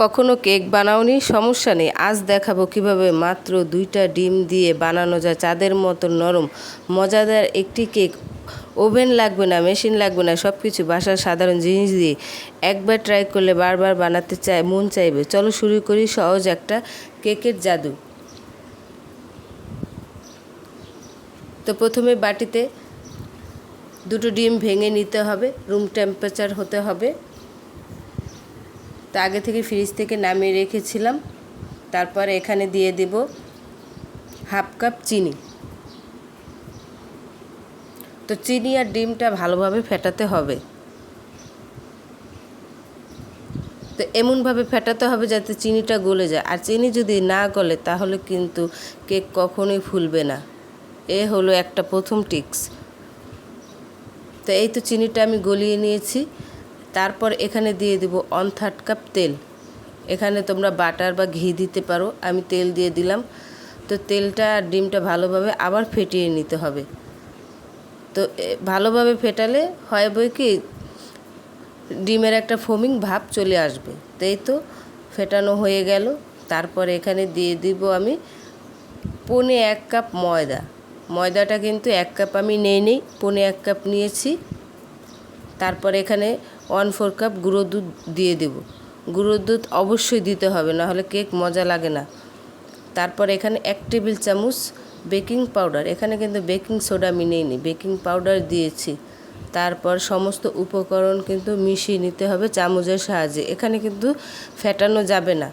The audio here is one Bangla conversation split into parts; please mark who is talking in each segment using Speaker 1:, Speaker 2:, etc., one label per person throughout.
Speaker 1: কখনো কেক বানাওনি? সমস্যা নেই, আজ দেখাবো কীভাবে মাত্র দুইটা ডিম দিয়ে বানানো যায়। চাঁদের মতো নরম, মজাদার একটি কেক। ওভেন লাগবে না, মেশিন লাগবে না সব কিছু বাসার সাধারণ জিনিস দিয়ে। একবার ট্রাই করলে বারবার বানাতে চায়, মন চাইবে। চলো শুরু করি সহজ একটা কেকের জাদু। তো প্রথমে বাটিতে দুটো ডিম ভেঙে নিতে হবে, রুম টেম্পারেচার হতে হবে। তো আগে থেকে ফ্রিজ থেকে নামিয়ে রেখেছিলাম। তারপর এখানে দিয়ে দেব হাফ কাপ চিনি। তো চিনি আর ডিমটা ভালোভাবে ফেটাতে হবে। তো এমনভাবে ফেটাতে হবে যাতে চিনিটা গলে যায়। আর চিনি যদি না গলে, তাহলে কিন্তু কেক কখনোই ফুলবে না। এ হলো একটা প্রথম টিক্স তো এই তো চিনিটা আমি গলিয়ে নিয়েছি। তারপর এখানে দিয়ে দেব অন থার্ড কাপ তেল। এখানে তোমরা বাটার বা ঘি দিতে পারো। আমি তেল দিয়ে দিলাম। তো তেলটা আর ডিমটা ভালোভাবে আবার ফেটিয়ে নিতে হবে। তো ভালোভাবে ফেটালে হয় বই কি, ডিমের একটা ফোমিং ভাব চলে আসবে। তাই তো, ফেটানো হয়ে গেল। তারপর এখানে দিয়ে দিব আমি পনে এক কাপ ময়দা। ময়দাটা কিন্তু এক কাপ আমি নেই নেই পনে এক কাপ নিয়েছি। তারপর এখানে ওয়ান ফোর কাপ গুঁড়ো দুধ দিয়ে দেব। গুঁড়ো দুধ অবশ্যই দিতে হবে না হলে কেক মজা লাগে না। তারপর এখানে এক টেবিল চামচ বেকিং পাউডার, এখানে কিন্তু বেকিং সোডা আমি নিইনি বেকিং পাউডার দিয়েছি। তারপর সমস্ত উপকরণ কিন্তু মিশিয়ে নিতে হবে চামচের সাহায্যে, এখানে কিন্তু ফেটানো যাবে না।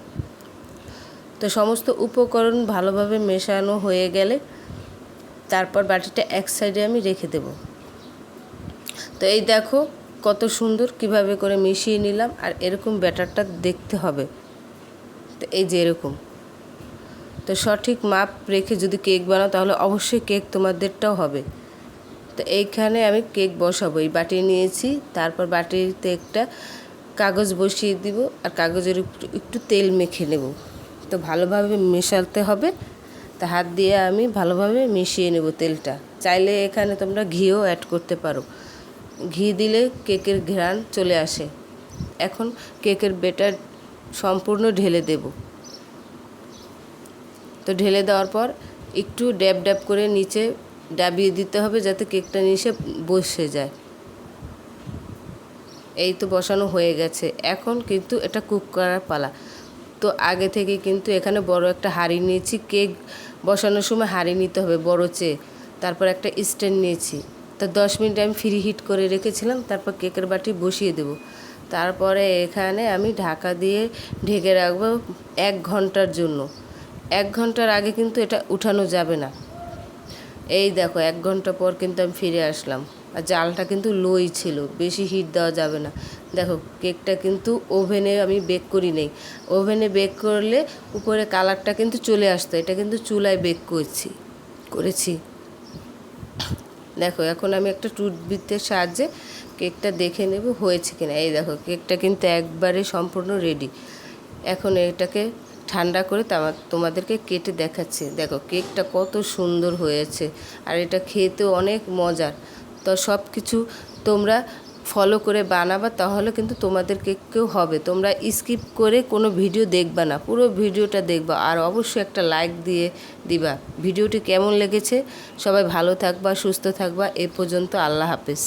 Speaker 1: তো সমস্ত উপকরণ ভালোভাবে মেশানো হয়ে গেলে তারপর বাটিটা এক সাইডে আমি রেখে দেব। তো এই দেখো কত সুন্দর, কীভাবে করে মিশিয়ে নিলাম আর এরকম ব্যাটারটা দেখতে হবে। তো এই যে এরকম। তো সঠিক মাপ রেখে যদি কেক বানাও তাহলে অবশ্যই কেক তোমাদেরটাও হবে। তো এইখানে আমি কেক বসাবো, এই বাটি নিয়েছি, তারপর বাটিতে একটা কাগজ বসিয়ে দিব আর কাগজের একটু একটু তেল মেখে নেব। তো ভালোভাবে মেশাতে হবে। তা হাত দিয়ে আমি ভালোভাবে মিশিয়ে নেব তেলটা। চাইলে এখানে তোমরা ঘিও অ্যাড করতে পারো। ঘি দিলে কেকের ঘ্রাণ চলে আসে। এখন কেকের বেটার সম্পূর্ণ ঢেলে দেব। তো ঢেলে দেওয়ার পর একটু ড্যাব ড্যাব করে নিচে ডাবিয়ে দিতে হবে যাতে কেকটা নিচে বসে যায়। এই তো বসানো হয়ে গেছে। এখন কিন্তু এটা কুক করার পালা। তো আগে থেকে কিন্তু এখানে বড় একটা হাঁড়ি নিয়েছি। কেক বসানোর সময় হাঁড়ি নিতে হবে বড় চেয়ে। তারপর একটা স্ট্যান্ড নিয়েছি। তো দশ মিনিট আমি ফ্রি হিট করে রেখেছিলাম, তারপর কেকের বাটি বসিয়ে দেব। তারপরে এখানে আমি ঢাকা দিয়ে ঢেকে রাখব এক ঘণ্টার জন্য। এক ঘণ্টার আগে কিন্তু এটা উঠানো যাবে না। এই দেখো, এক ঘণ্টা পর কিন্তু আমি ফিরে আসলাম। আর জালটা কিন্তু লোই ছিল, বেশি হিট দেওয়া যাবে না। দেখো, কেকটা কিন্তু ওভেনে আমি বেক করি নেই। ওভেনে বেক করলে উপরে কালারটা কিন্তু চলে আসতো। এটা কিন্তু চুলায় বেক করছি, করেছি। দেখো, এখন আমি একটা টুথবৃত্তের সাহায্যে কেকটা দেখে নেব হয়েছে কিনা। এই দেখো, কেকটা কিন্তু একবারে সম্পূর্ণ রেডি এখন এটাকে ঠান্ডা করে তোমাদেরকে কেটে দেখাচ্ছি। দেখো, কেকটা কত সুন্দর হয়েছে। আর এটা খেতেও অনেক মজার। তো সব কিছু তোমরা ফলো করে বানাবা, তাহলে কিন্তু তোমাদের কেউ হবে। তোমরা স্কিপ করে কোনো ভিডিও দেখবা না, পুরো ভিডিওটা দেখবা। আর অবশ্যই একটা লাইক দিয়ে দিবা। ভিডিওটি কেমন লেগেছে? সবাই ভালো থাকবা, সুস্থ থাকবা। এ পর্যন্ত আল্লাহ হাফেজ।